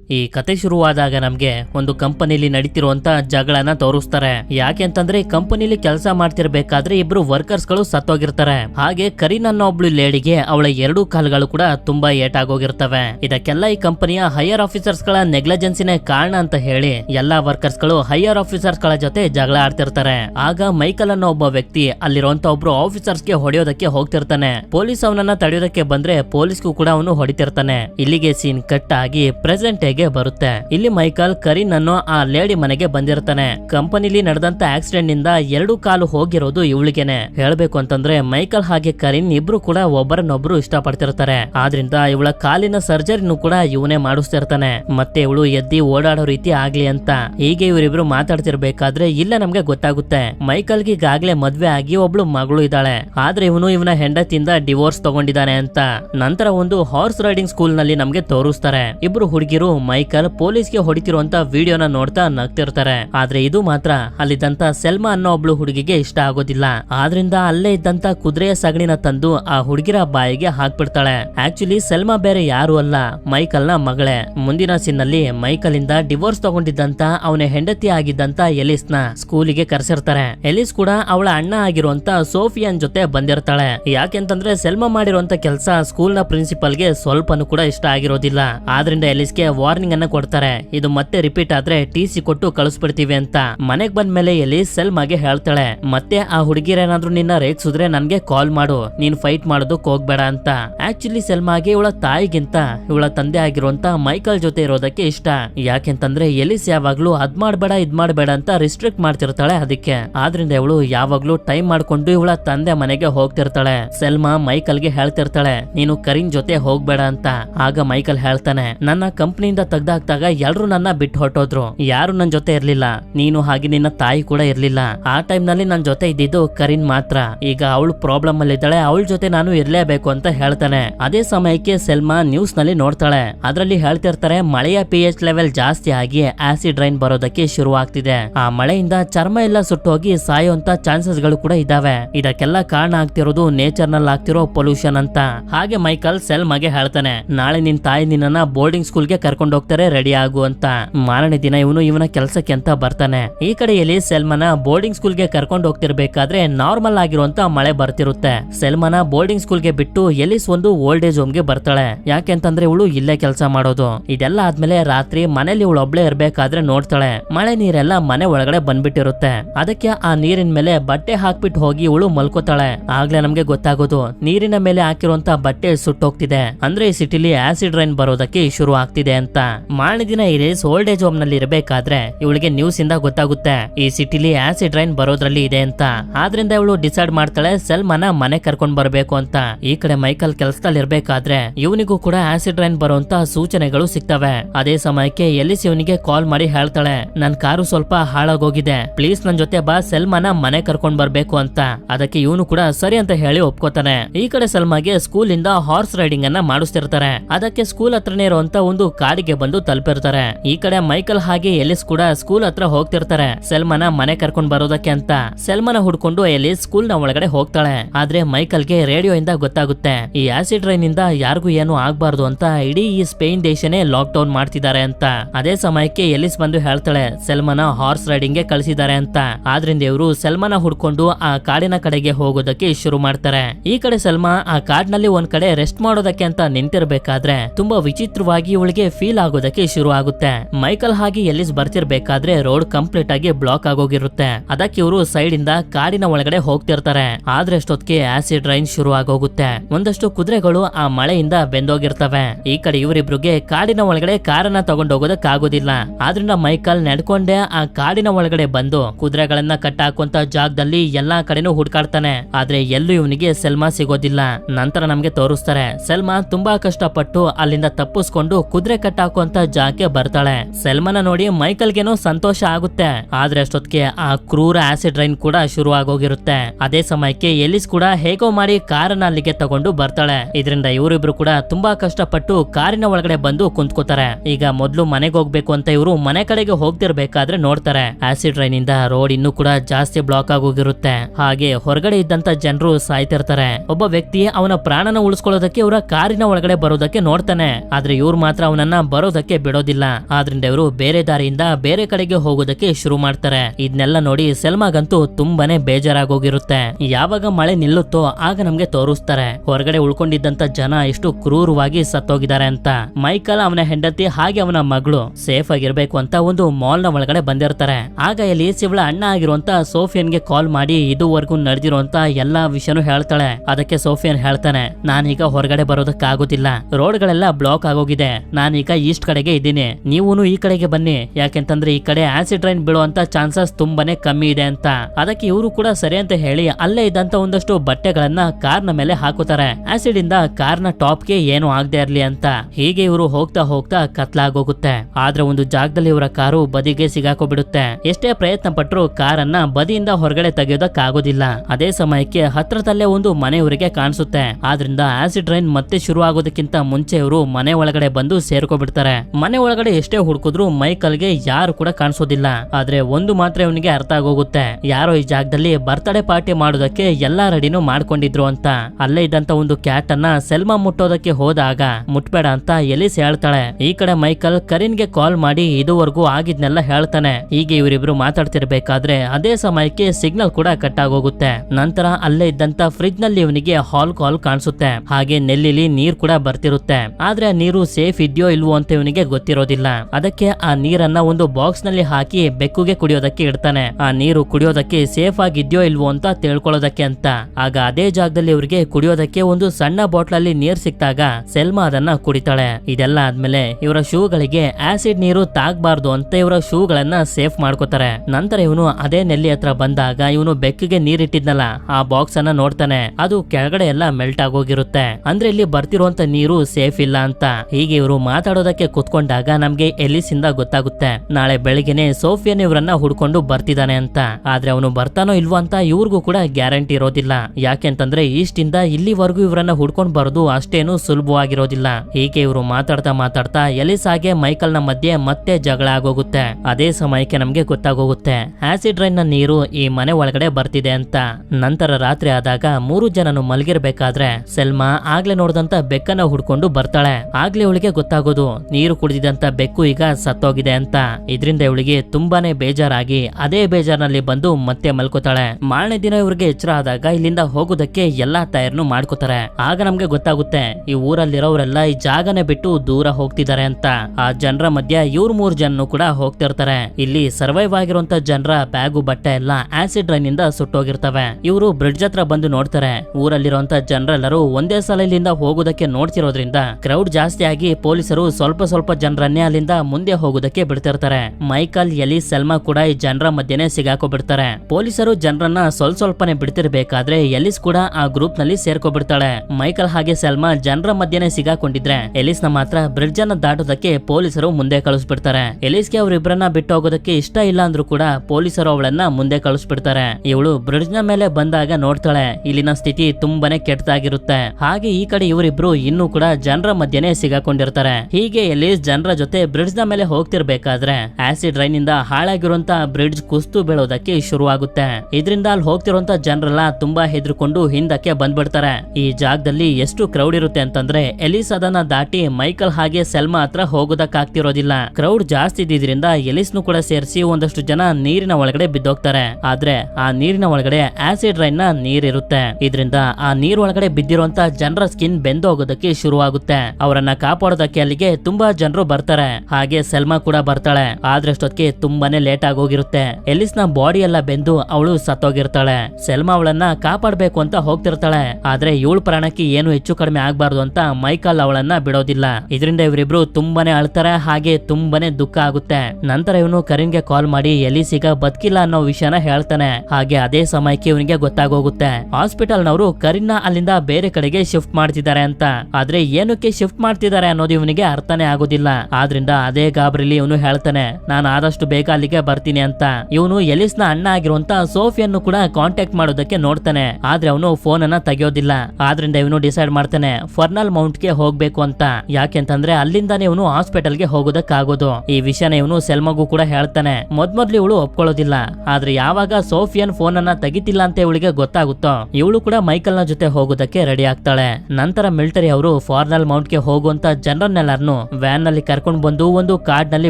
ಈ ಕತೆ ಶುರುವಾದಾಗ ನಮ್ಗೆ ಒಂದು ಕಂಪನಿಲಿ ನಡೀತಿರುವಂತ ಜಗಳನ ತೋರಿಸ್ತಾರೆ. ಯಾಕೆ ಅಂತಂದ್ರೆ ಕಂಪನಿಲಿ ಕೆಲಸ ಮಾಡ್ತಿರ್ಬೇಕಾದ್ರೆ ಇಬ್ರು ವರ್ಕರ್ಸ್ಗಳು ಸತ್ತೋಗಿರ್ತಾರೆ. ಹಾಗೆ ಕರೀನ್ ಅನ್ನೋ ಒಬ್ಳು ಲೇಡಿಗೆ ಅವಳ ಎರಡು ಕಾಲುಗಳು ಕೂಡ ತುಂಬಾ ಏಟಾಗೋಗಿರ್ತವೆ. ಇದಕ್ಕೆಲ್ಲ ಈ ಕಂಪನಿಯ ಹೈಯರ್ ಆಫೀಸರ್ಸ್ಗಳ ನೆಗ್ಲಜೆನ್ಸಿನೇ ಕಾರಣ ಅಂತ ಹೇಳಿ ಎಲ್ಲಾ ವರ್ಕರ್ಸ್ಗಳು ಹೈಯರ್ ಆಫೀಸರ್ಸ್ಗಳ ಜೊತೆ ಜಗಳ ಆಡ್ತಿರ್ತಾರೆ. ಆಗ ಮೈಕಲ್ ಅನ್ನೋ ಒಬ್ಬ ವ್ಯಕ್ತಿ ಅಲ್ಲಿರುವಂತ ಒಬ್ರು ಆಫೀಸರ್ಸ್ಗೆ ಹೊಡೆಯೋದಕ್ಕೆ ಹೋಗ್ತಿರ್ತಾನೆ. ಪೊಲೀಸ್ ಅವನನ್ನ ತಡೆಯೋದಕ್ಕೆ ಬಂದ್ರೆ ಪೊಲೀಸ್ಗೂ ಕೂಡ ಅವನು ಹೊಡಿತಿರ್ತಾನೆ. ಇಲ್ಲಿಗೆ ಸೀನ್ ಕಟ್ ಆಗಿ ಪ್ರೆಸೆಂಟ್ ಗೆ ಬರುತ್ತೆ. ಇಲ್ಲಿ ಮೈಕಲ್, ಕರೀನ್ ಅನ್ನೋ ಆ ಲೇಡಿ ಮನೆಗೆ ಬಂದಿರ್ತಾನೆ. ಕಂಪನಿಲಿ ನಡೆದಂತ ಆಕ್ಸಿಡೆಂಟ್ನಿಂದ ಎರಡು ಕಾಲು ಹೋಗಿರೋದು ಇವಳಿಗೆನೆ. ಹೇಳ್ಬೇಕು ಅಂತಂದ್ರೆ ಮೈಕಲ್ ಹಾಗೆ ಕರೀನ್ ಇಬ್ರು ಕೂಡ ಒಬ್ಬರನ್ನೊಬ್ರು ಇಷ್ಟಪಡ್ತಿರ್ತಾರೆ. ಆದ್ರಿಂದ ಇವಳ ಕಾಲಿನ ಸರ್ಜರಿನೂ ಕೂಡ ಇವನೇ ಮಾಡಿಸ್ತಿರ್ತಾನೆ. ಮತ್ತೆ ಇವಳು ಎದ್ದಿ ಓಡಾಡೋ ರೀತಿ ಆಗ್ಲಿ ಅಂತ. ಹೀಗೆ ಇವರಿಬ್ರು ಮಾತಾಡ್ತಿರ್ಬೇಕಾದ್ರೆ ಇಲ್ಲ ನಮ್ಗೆ ಗೊತ್ತಾಗುತ್ತೆ. ಮೈಕಲ್ಗೆ ಈಗಾಗ್ಲೇ ಮದ್ವೆ ಆಗಿ ಒಬ್ಳು ಮಗಳು ಇದ್ದಾಳೆ. ಆದ್ರೆ ಇವನು ಇವನ ಹೆಂಡತಿಯಿಂದ ಡಿವೋರ್ಸ್ ತಗೊಂಡಿದ್ದಾನೆ ಅಂತ. ನಂತರ ಒಂದು ಹಾರ್ಸ್ ರೈಡಿಂಗ್ ಸ್ಕೂಲ್ನಲ್ಲಿ ನಮ್ಗೆ ತೋರಿಸ್ತಾರೆ. ಇಬ್ರು ಹುಡುಗಿರು ಮೈಕಲ್ ಪೊಲೀಸ್ಗೆ ಹೊಡಿತಿರುವಂತ ವಿಡಿಯೋನ ನೋಡ್ತಾ ನಗ್ತಿರ್ತಾರೆ. ಆದ್ರೆ ಇದು ಮಾತ್ರ ಅಲ್ಲಿದ್ದಂತ ಸೆಲ್ಮಾ ಅನ್ನೋ ಒಬ್ಳು ಹುಡುಗಿಗೆ ಇಷ್ಟ ಆಗೋದಿಲ್ಲ. ಆದ್ರಿಂದ ಅಲ್ಲೇ ಇದ್ದಂತ ಕುದುರೆಯ ಸಗಣಿನ ತಂದು ಆ ಹುಡುಗಿರ ಬಾಯಿಗೆ ಹಾಕ್ಬಿಡ್ತಾಳೆ. ಆಕ್ಚುಲಿ ಸೆಲ್ಮಾ ಬೇರೆ ಯಾರು ಅಲ್ಲ ಮೈಕಲ್ನ ಮಗಳೇ. ಮುಂದಿನ ಸಿನ್ನಲ್ಲಿ ಮೈಕಲ್ ಇಂದ ಡಿವೋರ್ಸ್ ತಗೊಂಡಿದ್ದಂತ ಅವನ ಹೆಂಡತಿ ಆಗಿದ್ದಂತ ಎಲಿಸ್ನ ಸ್ಕೂಲಿಗೆ ಕರೆಸಿರ್ತಾರೆ. ಎಲಿಸ್ ಕೂಡ ಅವಳ ಅಣ್ಣ ಆಗಿರುವಂತ ಸೋಫಿಯನ್ ಜೊತೆ ಬಂದಿರ್ತಾಳೆ. ಯಾಕೆಂತಂದ್ರೆ ಸೆಲ್ಮಾ ಮಾಡಿರುವಂತ ಕೆಲಸ ಸ್ಕೂಲ್ನ ಪ್ರಿನ್ಸಿಪಲ್ಗೆ ಸ್ವಲ್ಪನೂ ಕೂಡ ಇಷ್ಟ ಆಗಿರೋದಿಲ್ಲ. ಆದ್ರಿಂದ ಎಲಿಸ್ಗೆ ವಾರ್ನಿಂಗ್ ಅನ್ನ ಕೊಡ್ತಾರೆ. ಇದು ಮತ್ತೆ ರಿಪೀಟ್ ಆದ್ರೆ ಟಿ ಸಿ ಕೊಟ್ಟು ಕಳಿಸ್ಬಿಡ್ತೀವಿ ಅಂತ. ಮನೆಗ್ ಬಂದ್ಮೇಲೆ ಎಲ್ಲಿ ಸೆಲ್ಮಾಗೆ ಹೇಳ್ತಾಳೆ, ಮತ್ತೆ ಆ ಹುಡುಗಿರೇನಾದ್ರೂ ನಿನ್ನ ರೇಗ್ಸಿದ್ರೆ ನನ್ಗೆ ಕಾಲ್ ಮಾಡು, ನೀನ್ ಫೈಟ್ ಮಾಡೋದಕ್ ಹೋಗ್ಬೇಡ ಅಂತ. ಆಕ್ಚುಲಿ ಸೆಲ್ಮಾಗೆ ಇವಳ ತಾಯಿಗಿಂತ ಇವಳ ತಂದೆ ಆಗಿರುವಂತ ಮೈಕಲ್ ಜೊತೆ ಇರೋದಕ್ಕೆ ಇಷ್ಟ. ಯಾಕೆಂತಂದ್ರೆ ಎಲಿಸ್ ಯಾವಾಗ್ಲೂ ಅದ್ ಮಾಡ್ಬೇಡ, ಇದ್ ಮಾಡ್ಬೇಡ ಅಂತ ರಿಸ್ಟ್ರಿಕ್ಟ್ ಮಾಡ್ತಿರ್ತಾಳೆ ಅದಕ್ಕೆ. ಆದ್ರಿಂದ ಇವಳು ಯಾವಾಗ್ಲೂ ಟೈಮ್ ಮಾಡ್ಕೊಂಡು ಇವಳ ತಂದೆ ಮನೆಗೆ ಹೋಗ್ತಿರ್ತಾಳೆ. ಸೆಲ್ಮಾ ಮೈಕಲ್ಗೆ ಹೇಳ್ತಿರ್ತಾಳೆ, ನೀನು ಕರಿನ್ ಜೊತೆ ಹೋಗ್ಬೇಡ ಅಂತ. ಆಗ ಮೈಕಲ್ ಹೇಳ್ತಾನೆ, ನನ್ನ ಕಂಪ್ನಿಯಿಂದ ತೆಗ್ದಾಕ್ದಾಗ ಎಲ್ರು ನನ್ನ ಬಿಟ್ಟು ಹೊರಟೋದ್ರು. ಯಾರು ನನ್ ಜೊತೆ ಇರ್ಲಿಲ್ಲ. ನೀನು ಹಾಗೆ ನಿನ್ನ ತಾಯಿ ಕೂಡ ಇರ್ಲಿಲ್ಲ. ಆ ಟೈಮ್ನಲ್ಲಿ ನನ್ ಜೊತೆ ಇದ್ದಿದ್ದು ಕರೀನ್ ಮಾತ್ರ. ಈಗ ಅವಳು ಪ್ರಾಬ್ಲಮ್ ಅಲ್ಲಿ ಇದ್ದಾಳೆ ಅವಳ ಜೊತೆ ನಾನು ಇರ್ಲೇಬೇಕು ಅಂತ ಹೇಳ್ತಾನೆ. ಅದೇ ಸಮಯಕ್ಕೆ ಸೆಲ್ಮಾ ನ್ಯೂಸ್ನಲ್ಲಿ ನೋಡ್ತಾಳೆ. ಅದ್ರಲ್ಲಿ ಹೇಳ್ತಿರ್ತಾರೆ, ಮಳೆಯ ಪಿ ಎಚ್ ಲೆವೆಲ್ ಜಾಸ್ತಿ ಆಗಿ ಆಸಿಡ್ ರೈನ್ ಬರೋದಕ್ಕೆ ಶುರು ಆಗ್ತಿದೆ ಆ ಮಳೆಯಿಂದ ಚರ್ಮ ಎಲ್ಲ ಸುಟ್ಟೋಗಿ ಸಾಯುವಂತ ಚಾನ್ಸಸ್ಗಳು ಕೂಡ ಇದಾವೆ. ಇದಕ್ಕೆಲ್ಲ ಕಾರಣ ಆಗ್ತಿರೋದು ನೇಚರ್ನಲ್ಲಿ ಆಗ್ತಿರೋ ಪೊಲ್ಯೂಷನ್ ಅಂತ. ಹಾಗೆ ಮೈಕಲ್ ಸೆಲ್ಮಾಗೆ ಹೇಳ್ತಾನೆ, ನಾಳೆ ನಿನ್ ತಾಯಿ ನಿನ್ನ ಬೋರ್ಡಿಂಗ್ ಸ್ಕೂಲ್ಗೆ ಕರ್ಕೊಂಡು ಹೋಗ್ತಾರೆ ರೆಡಿ ಆಗು ಅಂತ. ಮಾರನೇ ದಿನ ಇವನು ಇವನ ಕೆಲಸಕ್ಕೆ ಅಂತ ಬರ್ತಾನೆ. ಈ ಕಡೆಯಲ್ಲಿ ಸೆಲ್ಮನ ಬೋರ್ಡಿಂಗ್ ಸ್ಕೂಲ್ಗೆ ಕರ್ಕೊಂಡು ಹೋಗ್ತಿರ್ಬೇಕಾದ್ರೆ ನಾರ್ಮಲ್ ಆಗಿರುವಂತ ಮಳೆ ಬರ್ತಿರುತ್ತೆ. ಸೆಲ್ಮನ ಬೋರ್ಡಿಂಗ್ ಸ್ಕೂಲ್ಗೆ ಬಿಟ್ಟು ಎಲಿಸ್ ಒಂದು ಓಲ್ಡ್ ಏಜ್ ಹೋಮ್ಗೆ ಬರ್ತಾಳೆ. ಯಾಕೆಂತಂದ್ರೆ ಇವಳು ಇಲ್ಲೇ ಕೆಲಸ ಮಾಡೋದು. ಇದೆಲ್ಲ ಆದ್ಮೇಲೆ ರಾತ್ರಿ ಮನೇಲಿ ಇವಳು ಒಬ್ಳೆ ಇರ್ಬೇಕಾದ್ರೆ ನೋಡ್ತಾಳೆ. ಮಳೆ ನೀರೆಲ್ಲ ಮನೆ ಒಳಗಡೆ ಬಂದ್ಬಿಟ್ಟಿರುತ್ತೆ. ಅದಕ್ಕೆ ಆ ನೀರಿನ ಮೇಲೆ ಬಟ್ಟೆ ಹಾಕ್ಬಿಟ್ಟು ಹೋಗಿ ಇವಳು ಮಲ್ಕೋತಾಳೆ. ಆಗ್ಲೇ ನಮ್ಗೆ ಗೊತ್ತಾಗೋದು. ನೀರಿನ ಮೇಲೆ ಹಾಕಿರುವಂತ ಬಟ್ಟೆ ಸುಟ್ಟೋಗ್ತಿದೆ. ಅಂದ್ರೆ ಈ ಸಿಟಿಲಿ ಆಸಿಡ್ ರೈನ್ ಬರೋದಕ್ಕೆ ಶುರು ಆಗ್ತಿದೆ ಅಂತ. ಮಾರನೇ ಇರೇಸ್ ಓಲ್ಡ್ ಏಜ್ ಹೋಮ್ನಲ್ಲಿ ಇರಬೇಕಾದ್ರೆ ಇವಳಿಗೆ ನ್ಯೂಸ್ ಇಂದ ಗೊತ್ತಾಗುತ್ತೆ. ಈ ಸಿಟಿಲಿ ಆಸಿಡ್ ರೈನ್ ಬರೋದ್ರಲ್ಲಿ ಇದೆ ಅಂತ. ಆದ್ರಿಂದ ಇವಳು ಡಿಸೈಡ್ ಮಾಡ್ತಾಳೆ, ಸೆಲ್ಮನ ಮನೆ ಕರ್ಕೊಂಡ್ ಬರಬೇಕು ಅಂತ. ಈ ಕಡೆ ಮೈಕಲ್ ಕೆಲ್ಸದಲ್ಲಿ ಇರ್ಬೇಕಾದ್ರೆ ಇವನಿಗೂ ಕೂಡ ಆಸಿಡ್ ರೈನ್ ಬರುವಂತ ಸೂಚನೆಗಳು ಸಿಗ್ತವೆ. ಅದೇ ಸಮಯಕ್ಕೆ ಎಲ್ಲಿಸ್ ಇವನಿಗೆ ಕಾಲ್ ಮಾಡಿ ಹೇಳ್ತಾಳೆ, ನನ್ ಕಾರು ಸ್ವಲ್ಪ ಹಾಳಾಗೋಗಿದೆ. ಪ್ಲೀಸ್ ನನ್ ಜೊತೆ ಬಾ, ಸೆಲ್ಮನ ಮನೆ ಕರ್ಕೊಂಡ್ ಬರ್ಬೇಕು ಅಂತ. ಅದಕ್ಕೆ ಇವನು ಕೂಡ ಸರಿ ಅಂತ ಹೇಳಿ ಒಪ್ಕೋತಾನೆ. ಈ ಕಡೆ ಸಲ್ಮಾಗೆ ಸ್ಕೂಲ್ ಇಂದ ಹಾರ್ಸ್ ರೈಡಿಂಗ್ ಅನ್ನ ಮಾಡಿಸ್ತಿರ್ತಾರೆ. ಅದಕ್ಕೆ ಸ್ಕೂಲ್ ಹತ್ರನೇ ಇರುವಂತ ಒಂದು ಕಾಡಿಗೆ ಬಂದು ತಲುಪಿರ್ತಾರೆ. ಈ ಕಡೆ ಮೈಕಲ್ ಹಾಗೆ ಎಲಿಸ್ ಕೂಡ ಸ್ಕೂಲ್ ಹತ್ರ ಹೋಗ್ತಿರ್ತಾರೆ. ಸೆಲ್ಮನ ಮನೆ ಕರ್ಕೊಂಡ್ ಬರೋದಕ್ಕೆ ಅಂತ. ಸೆಲ್ಮನ ಹುಡ್ಕೊಂಡು ಎಲಿಸ್ ಸ್ಕೂಲ್ನ ಒಳಗಡೆ ಹೋಗ್ತಾಳೆ. ಆದ್ರೆ ಮೈಕಲ್ಗೆ ರೇಡಿಯೋ ಇಂದ ಗೊತ್ತಾಗುತ್ತೆ. ಈ ಆಸಿಡ್ ರೈನ್ ಇಂದ ಯಾರಿಗೂ ಏನು ಆಗ್ಬಾರ್ದು ಅಂತ ಇಡೀ ಈ ಸ್ಪೇನ್ ದೇಶನೇ ಲಾಕ್ ಡೌನ್ ಮಾಡ್ತಿದ್ದಾರೆ ಅಂತ. ಅದೇ ಸಮಯಕ್ಕೆ ಎಲಿಸ್ ಬಂದು ಹೇಳ್ತಾಳೆ, ಸೆಲ್ಮನ ಹಾರ್ಸ್ ರೈಡಿಂಗ್ಗೆ ಕಳಿಸಿದ್ದಾರೆ ಅಂತ. ಆದ್ರಿಂದ ಇವರು ಸೆಲ್ಮನ ಹುಡ್ಕೊಂಡು ಆ ಕಾಡಿನ ಕಡೆಗೆ ಹೋಗೋದಕ್ಕೆ ಶುರು ಮಾಡ್ತಾರೆ. ಈ ಕಡೆ ಸೆಲ್ಮಾ ಆ ಕಾಡ್ನಲ್ಲಿ ಒಂದ್ ಕಡೆ ರೆಸ್ಟ್ ಮಾಡೋದಕ್ಕೆ ಅಂತ ನಿಂತಿರ್ಬೇಕಾದ್ರೆ ತುಂಬಾ ವಿಚಿತ್ರವಾಗಿ ಇವಳಿಗೆ ಫೀಲ್ ಆಗೋದಕ್ಕೆ ಶುರು ಆಗುತ್ತೆ ಮೈಕಲ್ ಹಾಗೆ ಎಲ್ಲಿಸ್ ಬರ್ತಿರ್ಬೇಕಾದ್ರೆ ರೋಡ್ ಕಂಪ್ಲೀಟ್ ಆಗಿ ಬ್ಲಾಕ್ ಆಗೋಗಿರುತ್ತೆ. ಅದಕ್ಕೆ ಇವರು ಸೈಡ್ ಇಂದ ಕಾಡಿನ ಒಳಗಡೆ ಹೋಗ್ತಿರ್ತಾರೆ. ಆದ್ರೆ ಅಷ್ಟೊತ್ತಿಗೆ ಆಸಿಡ್ ರೈನ್ ಶುರು ಆಗೋಗುತ್ತೆ ಒಂದಷ್ಟು ಕುದುರೆಗಳು ಆ ಮಳೆಯಿಂದ ಬೆಂದೋಗಿರ್ತವೆ. ಈ ಕಡೆ ಇವರಿಬ್ರಿಗೆ ಕಾಡಿನ ಒಳಗಡೆ ಕಾರನ್ನ ತಗೊಂಡೋಗೋದಕ್ಕಾಗೋದಿಲ್ಲ. ಆದ್ರಿಂದ ಮೈಕಲ್ ನಡ್ಕೊಂಡೆ ಆ ಕಾಡಿನ ಒಳಗಡೆ ಬಂದು ಕುದುರೆಗಳನ್ನ ಕಟ್ಟಾಕುವಂತ ಜಾಗದಲ್ಲಿ ಎಲ್ಲಾ ಕಡೆನೂ ಹುಡ್ಕಾಡ್ತಾನೆ. ಆದ್ರೆ ಎಲ್ಲೂ ಇವನಿಗೆ ಸೆಲ್ಮಾ ಸಿಗೋದಿಲ್ಲ. ನಂತರ ನಮ್ಗೆ ತೋರಿಸ್ತಾರೆ. ಸೆಲ್ಮಾ ತುಂಬಾ ಕಷ್ಟಪಟ್ಟು ಅಲ್ಲಿಂದ ತಪ್ಪಿಸ್ಕೊಂಡು ಕುದುರೆ ಕಟ್ಟ ಹಾಕುವಂತ ಜಾಕೆ ಬರ್ತಾಳೆ. ಸೆಲ್ಮನ ನೋಡಿ ಮೈಕಲ್ಗೆನೋ ಸಂತೋಷ ಆಗುತ್ತೆ. ಆದ್ರೆ ಅಷ್ಟೊತ್ತಿಗೆ ಆ ಕ್ರೂರ ಆಸಿಡ್ ರೈನ್ ಕೂಡ ಶುರು ಆಗೋಗಿರುತ್ತೆ ಅದೇ ಸಮಯಕ್ಕೆ ಎಲಿಸ್ ಕೂಡ ಹೇಗೋ ಮಾಡಿ ಕಾರನ್ನ ಅಲ್ಲಿಗೆ ತಗೊಂಡು ಬರ್ತಾಳೆ. ಇದರಿಂದ ಇವರಿಬ್ರು ಕೂಡ ತುಂಬಾ ಕಷ್ಟಪಟ್ಟು ಕಾರಿನ ಒಳಗಡೆ ಬಂದು ಕುಂತ್ಕೋತಾರೆ. ಈಗ ಮೊದ್ಲು ಮನೆಗೆ ಹೋಗ್ಬೇಕು ಅಂತ ಇವರು ಮನೆ ಕಡೆಗೆ ಹೋಗ್ತಿರ್ಬೇಕಾದ್ರೆ ನೋಡ್ತಾರೆ. ಆಸಿಡ್ ರೈನ್ ಇಂದ ರೋಡ್ ಇನ್ನೂ ಕೂಡ ಜಾಸ್ತಿ ಬ್ಲಾಕ್ ಆಗೋಗಿರುತ್ತೆ. ಹಾಗೆ ಹೊರಗಡೆ ಇದ್ದಂತ ಜನರು ಸಾಯ್ತಿರ್ತಾರೆ. ಒಬ್ಬ ವ್ಯಕ್ತಿ ಅವನ ಪ್ರಾಣನ ಉಳಿಸ್ಕೊಳ್ಳೋದಕ್ಕೆ ಇವರ ಕಾರಿನ ಒಳಗಡೆ ಬರೋದಕ್ಕೆ ನೋಡ್ತಾನೆ. ಆದ್ರೆ ಇವ್ರು ಮಾತ್ರ ಅವನನ್ನ ಬರೋದಕ್ಕೆ ಬಿಡೋದಿಲ್ಲ. ಆದ್ರಿಂದ ಇವರು ಬೇರೆ ದಾರಿಯಿಂದ ಬೇರೆ ಕಡೆಗೆ ಹೋಗೋದಕ್ಕೆ ಶುರು ಮಾಡ್ತಾರೆ. ಇದನ್ನೆಲ್ಲ ನೋಡಿ ಸೆಲ್ಮಾಗಂತೂ ತುಂಬಾನೇ ಬೇಜಾರಾಗೋಗಿರುತ್ತೆ. ಯಾವಾಗ ಮಳೆ ನಿಲ್ಲುತ್ತೋ ಆಗ ನಮ್ಗೆ ತೋರಿಸ್ತಾರೆ. ಹೊರಗಡೆ ಉಳ್ಕೊಂಡಿದ್ದಂತ ಜನ ಎಷ್ಟು ಕ್ರೂರವಾಗಿ ಸತ್ತೋಗಿದ್ದಾರೆ ಅಂತ. ಮೈಕಲ್ ಅವನ ಹೆಂಡತಿ ಹಾಗೆ ಅವನ ಮಗಳು ಸೇಫ್ ಆಗಿರ್ಬೇಕು ಅಂತ ಒಂದು ಮಾಲ್ನ ಒಳಗಡೆ ಬಂದಿರ್ತಾರೆ. ಆಗ ಇಲ್ಲಿ ಸಿವಳ ಅಣ್ಣ ಆಗಿರುವಂತ ಸೋಫಿಯನ್ಗೆ ಕಾಲ್ ಮಾಡಿ ಇದುವರೆಗೂ ನಡೆದಿರುವಂತ ಎಲ್ಲಾ ವಿಷಯನೂ ಹೇಳ್ತಾಳೆ. ಅದಕ್ಕೆ ಸೋಫಿಯನ್ ಹೇಳ್ತಾನೆ, ನಾನೀಗ ಹೊರಗಡೆ ಬರೋದಕ್ಕಾಗೋದಿಲ್ಲ. ರೋಡ್ ಗಳೆಲ್ಲ ಬ್ಲಾಕ್ ಆಗೋಗಿದೆ. ನಾನೀಗ ಈಸ್ಟ್ ಕಡೆಗೆ ಇದ್ದೀನಿ. ನೀವು ಈ ಕಡೆಗೆ ಬನ್ನಿ. ಯಾಕೆಂತಂದ್ರೆ ಈ ಕಡೆ ಆಸಿಡ್ ರೈನ್ ಬೀಳುವಂತ ಚಾನ್ಸಸ್ ತುಂಬಾನೇ ಕಮ್ಮಿ ಇದೆ ಅಂತ. ಅದಕ್ಕೆ ಇವರು ಕೂಡ ಸರಿ ಅಂತ ಹೇಳಿ ಅಲ್ಲೇ ಇದ್ದಂತ ಒಂದಷ್ಟು ಬಟ್ಟೆಗಳನ್ನ ಕಾರ್ನ ಮೇಲೆ ಹಾಕುತ್ತಾರೆ. ಆಸಿಡ್ ಇಂದ ಕಾರಣ ಟಾಪ್ಗೆ ಏನು ಆಗದೆ ಇರ್ಲಿ ಅಂತ. ಹೀಗೆ ಇವರು ಹೋಗ್ತಾ ಹೋಗ್ತಾ ಕತ್ಲಾಗೋಗುತ್ತೆ. ಆದ್ರೆ ಒಂದು ಜಾಗದಲ್ಲಿ ಇವರ ಕಾರು ಬದಿಗೆ ಸಿಗಾಕೋಬಿಡುತ್ತೆ. ಎಷ್ಟೇ ಪ್ರಯತ್ನ ಪಟ್ಟರು ಕಾರನ್ನ ಬದಿಯಿಂದ ಹೊರಗಡೆ ತೆಗೆಯೋದಕ್ಕಾಗೋದಿಲ್ಲ. ಅದೇ ಸಮಯಕ್ಕೆ ಹತ್ರದಲ್ಲೇ ಒಂದು ಮನೆ ಇವರಿಗೆ ಕಾಣಿಸುತ್ತೆ. ಆದ್ರಿಂದ ಆಸಿಡ್ ರೈನ್ ಮತ್ತೆ ಶುರು ಆಗೋದಕ್ಕಿಂತ ಮುಂಚೆ ಇವರು ಮನೆ ಒಳಗಡೆ ಬಂದು ಸೇರ್ಕೊಬಿಡ್ತಾರೆ. ಮನೆ ಒಳಗಡೆ ಎಷ್ಟೇ ಹುಡುಕಿದ್ರು ಮೈಕಲ್ಗೆ ಯಾರು ಕೂಡ ಕಾಣಿಸೋದಿಲ್ಲ. ಆದ್ರೆ ಒಂದು ಮಾತ್ರ ಇವನಿಗೆ ಅರ್ಥ ಆಗೋಗುತ್ತೆ. ಯಾರೋ ಈ ಜಾಗದಲ್ಲಿ ಬರ್ತ್ಡೇ ಪಾರ್ಟಿ ಮಾಡೋದಕ್ಕೆ ಎಲ್ಲಾ ರೆಡಿನೂ ಮಾಡ್ಕೊಂಡಿದ್ರು ಅಂತ. ಅಲ್ಲೇ ಇದ್ದಂತ ಒಂದು ಕ್ಯಾಟ್ ಅನ್ನ ಸೆಲ್ಮಾ ಮುಟ್ಟೋದಕ್ಕೆ ಹೋದಾಗ, ಮುಟ್ಬೇಡ ಅಂತ ಎಲಿಸ್ ಹೇಳ್ತಾಳೆ. ಈ ಕಡೆ ಮೈಕಲ್ ಕರೀನ್ಗೆ ಕಾಲ್ ಮಾಡಿ ಇದುವರೆಗೂ ಆಗಿದ್ನೆಲ್ಲ ಹೇಳ್ತಾನೆ. ಹೀಗೆ ಇವರಿಬ್ರು ಮಾತಾಡ್ತಿರ್ಬೇಕಾದ್ರೆ ಅದೇ ಸಮಯಕ್ಕೆ ಸಿಗ್ನಲ್ ಕೂಡ ಕಟ್ ಆಗೋಗುತ್ತೆ. ನಂತರ ಅಲ್ಲೇ ಇದ್ದಂತ ಫ್ರಿಜ್ನಲ್ಲಿ ಇವನಿಗೆ ಹಾಲ್ ಕಾಲ್ ಕಾಣಿಸುತ್ತೆ. ಹಾಗೆ ನೆಲ್ಲಿಲಿ ನೀರ್ ಕೂಡ ಬರ್ತಿರುತ್ತೆ. ಆದ್ರೆ ನೀರು ಸೇಫ್ ಇದೆಯೋ ಇಲ್ವೋ ಇವನಿಗೆ ಗೊತ್ತಿರೋದಿಲ್ಲ. ಅದಕ್ಕೆ ಆ ನೀರನ್ನ ಒಂದು ಬಾಕ್ಸ್ನಲ್ಲಿ ಹಾಕಿ ಬೆಕ್ಕುಗೆ ಕುಡಿಯೋದಕ್ಕೆ ಇಡ್ತಾನೆ. ಆ ನೀರು ಕುಡಿಯೋದಕ್ಕೆ ಸೇಫ್ ಆಗಿದ್ಯೋ ಇಲ್ವೋ ಅಂತ ತಿಳ್ಕೊಳ್ಳೋದಕ್ಕೆ ಅಂತ. ಆಗ ಅದೇ ಜಾಗದಲ್ಲಿ ಇವರಿಗೆ ಕುಡಿಯೋದಕ್ಕೆ ಒಂದು ಸಣ್ಣ ಬಾಟ್ಲಲ್ಲಿ ನೀರ್ ಸಿಕ್ತಾಗ ಸೆಲ್ಮಾ ಅದನ್ನ ಕುಡಿತಾಳೆ. ಇದೆಲ್ಲ ಆದ್ಮೇಲೆ ಇವರ ಶೂಗಳಿಗೆ ಆಸಿಡ್ ನೀರು ತಾಗಬಾರ್ದು ಅಂತ ಇವರ ಶೂಗಳನ್ನ ಸೇಫ್ ಮಾಡ್ಕೋತಾರೆ. ನಂತರ ಇವನು ಅದೇ ನೆಲ್ಲಿ ಹತ್ರ ಬಂದಾಗ ಇವನು ಬೆಕ್ಕಿಗೆ ನೀರಿಟ್ಟಿದ್ನಲ್ಲ, ಆ ಬಾಕ್ಸ್ ಅನ್ನ ನೋಡ್ತಾನೆ. ಅದು ಕೆಳಗಡೆ ಎಲ್ಲ ಮೆಲ್ಟ್ ಆಗೋಗಿರುತ್ತೆ. ಅಂದ್ರೆ ಇಲ್ಲಿ ಬರ್ತಿರುವಂತ ನೀರು ಸೇಫ್ ಇಲ್ಲ ಅಂತ. ಹೀಗೆ ಇವರು ಮಾತಾಡೋದಕ್ಕೆ ಕುತ್ಕೊಂಡಾಗ ನಮ್ಗೆ ಇಂದ ಗೊತ್ತಾಗುತ್ತೆ? ನಾಳೆ ಬೆಳಿಗ್ಗೆನೆ ಸೋಫಿಯನ್ ಇವರನ್ನ ಹುಡ್ಕೊಂಡು ಬರ್ತಿದ್ದಾನೆ ಅಂತ. ಆದ್ರೆ ಅವನು ಬರ್ತಾನೋ ಇಲ್ವೋ ಅಂತ ಇವ್ರಿಗೂ ಕೂಡ ಗ್ಯಾರಂಟಿ ಇರೋದಿಲ್ಲ. ಯಾಕೆಂತಂದ್ರೆ ಈಸ್ಟ್ ಇಂದ ಇಲ್ಲಿವರೆಗೂ ಇವರನ್ನ ಹುಡ್ಕೊಂಡ್ ಬರೋದು ಅಷ್ಟೇನು ಸುಲಭವಾಗಿರೋದಿಲ್ಲ. ಹೀಗೆ ಇವರು ಮಾತಾಡ್ತಾ ಮಾತಾಡ್ತಾ ಎಲಿಸ್ ಹಾಗೆ ಮೈಕಲ್ನ ಮಧ್ಯೆ ಮತ್ತೆ ಜಗಳ ಆಗೋಗುತ್ತೆ. ಅದೇ ಸಮಯಕ್ಕೆ ನಮ್ಗೆ ಗೊತ್ತಾಗೋಗುತ್ತೆ. ಆಸಿಡ್ ರೈನ್ನ ನೀರು ಈ ಮನೆ ಒಳಗಡೆ ಬರ್ತಿದೆ ಅಂತ. ನಂತರ ರಾತ್ರಿ ಆದಾಗ ಮೂರು ಜನನು ಮಲಗಿರ್ಬೇಕಾದ್ರೆ ಸೆಲ್ಮಾ ಆಗ್ಲೇ ನೋಡ್ದಂತ ಬೆಕ್ಕನ್ನ ಹುಡ್ಕೊಂಡು ಬರ್ತಾಳೆ. ಆಗ್ಲೇ ಅವಳಿಗೆ ಗೊತ್ತಾಗೋದು. ನೀರು ಕುಡಿದಿದಂತ ಬೆಕ್ಕು ಈಗ ಸತ್ತೋಗಿದೆ ಅಂತ. ಇದರಿಂದ ಇವಳಿಗೆ ತುಂಬಾನೇ ಬೇಜಾರಾಗಿ ಅದೇ ಬೇಜಾರ್ನಲ್ಲಿ ಬಂದು ಮತ್ತೆ ಮಲ್ಕೋತಾಳೆ. ಮಾರನೇ ದಿನ ಇವರಿಗೆ ಎಚ್ಚರ ಆದಾಗ ಇಲ್ಲಿಂದ ಹೋಗೋದಕ್ಕೆ ಎಲ್ಲಾ ತಯಾರನ್ನು ಮಾಡ್ಕೋತಾರೆ. ಆಗ ನಮ್ಗೆ ಗೊತ್ತಾಗುತ್ತೆ, ಈ ಊರಲ್ಲಿರೋರೆಲ್ಲ ಈ ಜಾಗನೆ ಬಿಟ್ಟು ದೂರ ಹೋಗ್ತಿದ್ದಾರೆ ಅಂತ. ಆ ಜನರ ಮಧ್ಯ ಇವ್ರ ಮೂರ್ ಜನನು ಕೂಡ ಹೋಗ್ತಿರ್ತಾರೆ. ಇಲ್ಲಿ ಸರ್ವೈವ್ ಆಗಿರುವಂತ ಜನರ ಬ್ಯಾಗು, ಬಟ್ಟೆ ಎಲ್ಲ ಆಸಿಡ್ ರೈನ್ ಇಂದ ಸುಟ್ಟೋಗಿರ್ತವೆ. ಇವರು ಬ್ರಿಡ್ಜ್ ಹತ್ರ ಬಂದು ನೋಡ್ತಾರೆ. ಊರಲ್ಲಿರುವಂತ ಜನರೆಲ್ಲರೂ ಒಂದೇ ಸಲ ಇಲ್ಲಿಂದ ಹೋಗೋದಕ್ಕೆ ನೋಡ್ತಿರೋದ್ರಿಂದ ಕ್ರೌಡ್ ಜಾಸ್ತಿ ಆಗಿ ಪೊಲೀಸರು ಸ್ವಲ್ಪ ಸ್ವಲ್ಪ ಜನರನ್ನೇ ಅಲ್ಲಿಂದ ಮುಂದೆ ಹೋಗೋದಕ್ಕೆ ಬಿಡ್ತಿರ್ತಾರೆ. ಮೈಕಲ್, ಎಲಿ, ಸೆಲ್ಮಾ ಕೂಡ ಈ ಜನರ ಮಧ್ಯೆನೆ ಸಿಗಾಕೋಬಿಡ್ತಾರೆ. ಪೊಲೀಸರು ಜನರನ್ನ ಸ್ವಲ್ಪ ಸ್ವಲ್ಪನೇ ಬಿಡ್ತಿರ್ಬೇಕಾದ್ರೆ ಎಲಿಸ್ ಕೂಡ ಆ ಗ್ರೂಪ್ನಲ್ಲಿ ಸೇರ್ಕೊಬಿಡ್ತಾಳೆ. ಮೈಕಲ್ ಹಾಗೆ ಸೆಲ್ಮಾ ಜನರ ಮಧ್ಯೆನೆ ಸಿಗಾಕೊಂಡಿದ್ರೆ ಎಲಿಸ್ನ ಮಾತ್ರ ಬ್ರಿಡ್ಜ್ ಅನ್ನ ದಾಟೋದಕ್ಕೆ ಪೊಲೀಸರು ಮುಂದೆ ಕಳಿಸ್ಬಿಡ್ತಾರೆ. ಎಲಿಸ್ಗೆ ಅವರಿಬ್ಬರನ್ನ ಬಿಟ್ಟು ಹೋಗೋದಕ್ಕೆ ಇಷ್ಟ ಇಲ್ಲ ಅಂದ್ರೂ ಕೂಡ ಪೊಲೀಸರು ಅವಳನ್ನ ಮುಂದೆ ಕಳಿಸ್ಬಿಡ್ತಾರೆ. ಇವಳು ಬ್ರಿಡ್ಜ್ನ ಮೇಲೆ ಬಂದಾಗ ನೋಡ್ತಾಳೆ, ಇಲ್ಲಿನ ಸ್ಥಿತಿ ತುಂಬಾನೇ ಕೆಟ್ಟದಾಗಿರುತ್ತೆ. ಹಾಗೆ ಈ ಕಡೆ ಇವರಿಬ್ರು ಇನ್ನೂ ಕೂಡ ಜನರ ಮಧ್ಯೆನೆ ಸಿಗಾಕೊಂಡಿರ್ತಾರೆ. ಹೀಗೆ ಎಲಿಸ್ ಜನರ ಜೊತೆ ಬ್ರಿಡ್ಜ್ನ ಮೇಲೆ ಹೋಗ್ತಿರ್ಬೇಕಾದ್ರೆ ಆಸಿಡ್ ರೈನ್ ಇಂದ ಹಾಳಾಗಿರುವಂತ ಬ್ರಿಡ್ಜ್ ಕುಸ್ತು ಬೀಳೋದಕ್ಕೆ ಶುರುವಾಗುತ್ತೆ. ಇದರಿಂದ ಅಲ್ಲಿ ಹೋಗ್ತಿರುವಂತ ಜನರೆಲ್ಲ ತುಂಬಾ ಹೆದರ್ಕೊಂಡು ಹಿಂದಕ್ಕೆ ಬಂದ್ಬಿಡ್ತಾರೆ. ಈ ಜಾಗದಲ್ಲಿ ಎಷ್ಟು ಕ್ರೌಡ್ ಇರುತ್ತೆ ಅಂತಂದ್ರೆ ಎಲಿಸ್ ಅದನ್ನ ದಾಟಿ ಮೈಕಲ್ ಹಾಗೆ ಸೆಲ್ಮಾ ಹತ್ರ ಹೋಗೋದಕ್ಕಾಗ್ತಿರೋದಿಲ್ಲ. ಕ್ರೌಡ್ ಜಾಸ್ತಿ ಇದ್ದಿದ್ರಿಂದ ಎಲಿಸ್ನು ಕೂಡ ಸೇರಿಸಿ ಒಂದಷ್ಟು ಜನ ನೀರಿನ ಒಳಗಡೆ ಬಿದ್ದೋಗ್ತಾರೆ. ಆದ್ರೆ ಆ ನೀರಿನ ಒಳಗಡೆ ಆಸಿಡ್ ರೈನ್ನ ನೀರಿರುತ್ತೆ. ಇದರಿಂದ ಆ ನೀರ್ ಒಳಗಡೆ ಬಿದ್ದಿರುವಂತ ಜನರ ಸ್ಕಿನ್ ಬೆಂದೋಗೋದಕ್ಕೆ ಶುರುವಾಗುತ್ತೆ. ಅವರನ್ನ ಕಾಪಾಡೋದಕ್ಕೆ ಅಲ್ಲಿಗೆ ತುಂಬಾ ಜನರು ಬರ್ತಾರೆ. ಹಾಗೆ ಸೆಲ್ಮಾ ಕೂಡ ಬರ್ತಾಳೆ. ಆದ್ರೆ ಅಷ್ಟೊತ್ತಿಗೆ ತುಂಬಾನೇ ಲೇಟ್ ಆಗೋಗಿರುತ್ತೆ ಎಲಿಸ್ನ ಬಾಡಿ ಎಲ್ಲ ಬೆಂದು ಅವಳು ಸತ್ತೋಗಿರ್ತಾಳೆ. ಸೆಲ್ಮಾ ಅವಳನ್ನ ಕಾಪಾಡ್ಬೇಕು ಅಂತ ಹೋಗ್ತಿರ್ತಾಳೆ. ಆದ್ರೆ ಇವಳ ಪ್ರಾಣಕ್ಕೆ ಏನು ಹೆಚ್ಚು ಕಡಿಮೆ ಆಗ್ಬಾರ್ದು ಅಂತ ಮೈಕಲ್ ಅವಳನ್ನ ಬಿಡೋದಿಲ್ಲ. ಇದರಿಂದ ಇವರಿಬ್ರು ತುಂಬಾನೇ ಅಳ್ತಾರೆ, ಹಾಗೆ ತುಂಬಾನೇ ದುಃಖ ಆಗುತ್ತೆ. ನಂತರ ಇವನು ಕರೀನ್ಗೆ ಕಾಲ್ ಮಾಡಿ ಎಲಿಸ್ ಈಗ ಬದುಕಿಲ್ಲ ಅನ್ನೋ ವಿಷಯನ ಹೇಳ್ತಾನೆ. ಹಾಗೆ ಅದೇ ಸಮಯಕ್ಕೆ ಇವನಿಗೆ ಗೊತ್ತಾಗೋಗುತ್ತೆ. ಹಾಸ್ಪಿಟಲ್ ನವರು ಕರೀನ್ನ ಅಲ್ಲಿಂದ ಬೇರೆ ಕಡೆಗೆ ಶಿಫ್ಟ್ ಮಾಡ್ತಿದ್ದಾರೆ ಅಂತ. ಆದ್ರೆ ಏನಕ್ಕೆ ಶಿಫ್ಟ್ ಮಾಡ್ತಿದ್ದಾರೆ ಅನ್ನೋದು ಇವನಿಗೆ ಅರ್ಥನೇ ಇಷ್ಟನೇ ಆಗೋದಿಲ್ಲ. ಆದ್ರಿಂದ ಅದೇ ಗಾಬರಿಲಿ ಇವನು ಹೇಳ್ತಾನೆ, ನಾನು ಆದಷ್ಟು ಬೇಗ ಅಲ್ಲಿಗೆ ಬರ್ತೀನಿ ಅಂತ. ಇವನು ಎಲಿಸ್ನ ಅಣ್ಣ ಆಗಿರುವಂತ ಸೋಫಿಯನ್ನು ಕೂಡ ಕಾಂಟ್ಯಾಕ್ಟ್ ಮಾಡೋದಕ್ಕೆ ನೋಡ್ತಾನೆ. ಆದ್ರೆ ಅವನು ಫೋನ್ ಅನ್ನ ತೆಗೆಯೋದಿಲ್ಲ. ಆದ್ರಿಂದ ಇವನು ಡಿಸೈಡ್ ಮಾಡ್ತಾನೆ, ಫರ್ನಲ್ ಮೌಂಟ್ಗೆ ಹೋಗ್ಬೇಕು ಅಂತ. ಯಾಕೆಂತಂದ್ರೆ ಅಲ್ಲಿಂದಾನೇ ಇವನು ಹಾಸ್ಪಿಟಲ್ಗೆ ಹೋಗೋದಕ್ಕಾಗೋದು. ಈ ವಿಷಯನ ಇವನು ಸೆಲ್ಮಗೂ ಕೂಡ ಹೇಳ್ತಾನೆ, ಮೊದ್ಮೊದ್ಲು ಇವಳು ಒಪ್ಕೊಳ್ಳೋದಿಲ್ಲ. ಆದ್ರೆ ಯಾವಾಗ ಸೋಫಿಯನ್ ಫೋನ್ ಅನ್ನ ತೆಗಿತಿಲ್ಲ ಅಂತ ಇವಳಿಗೆ ಗೊತ್ತಾಗುತ್ತೋ, ಇವಳು ಕೂಡ ಮೈಕಲ್ನ ಜೊತೆ ಹೋಗೋದಕ್ಕೆ ರೆಡಿ ಆಗ್ತಾಳೆ. ನಂತರ ಮಿಲಿಟರಿ ಅವರು ಫಾರ್ನಲ್ ಮೌಂಟ್ಗೆ ಹೋಗುವಂತ ಜನರನ್ನೆಲ್ಲರನ್ನು ವ್ಯಾನ್ನಲ್ಲಿ ಕರ್ಕೊಂಡು ಬಂದು ಒಂದು ಕಾರ್ಡ್ನಲ್ಲಿ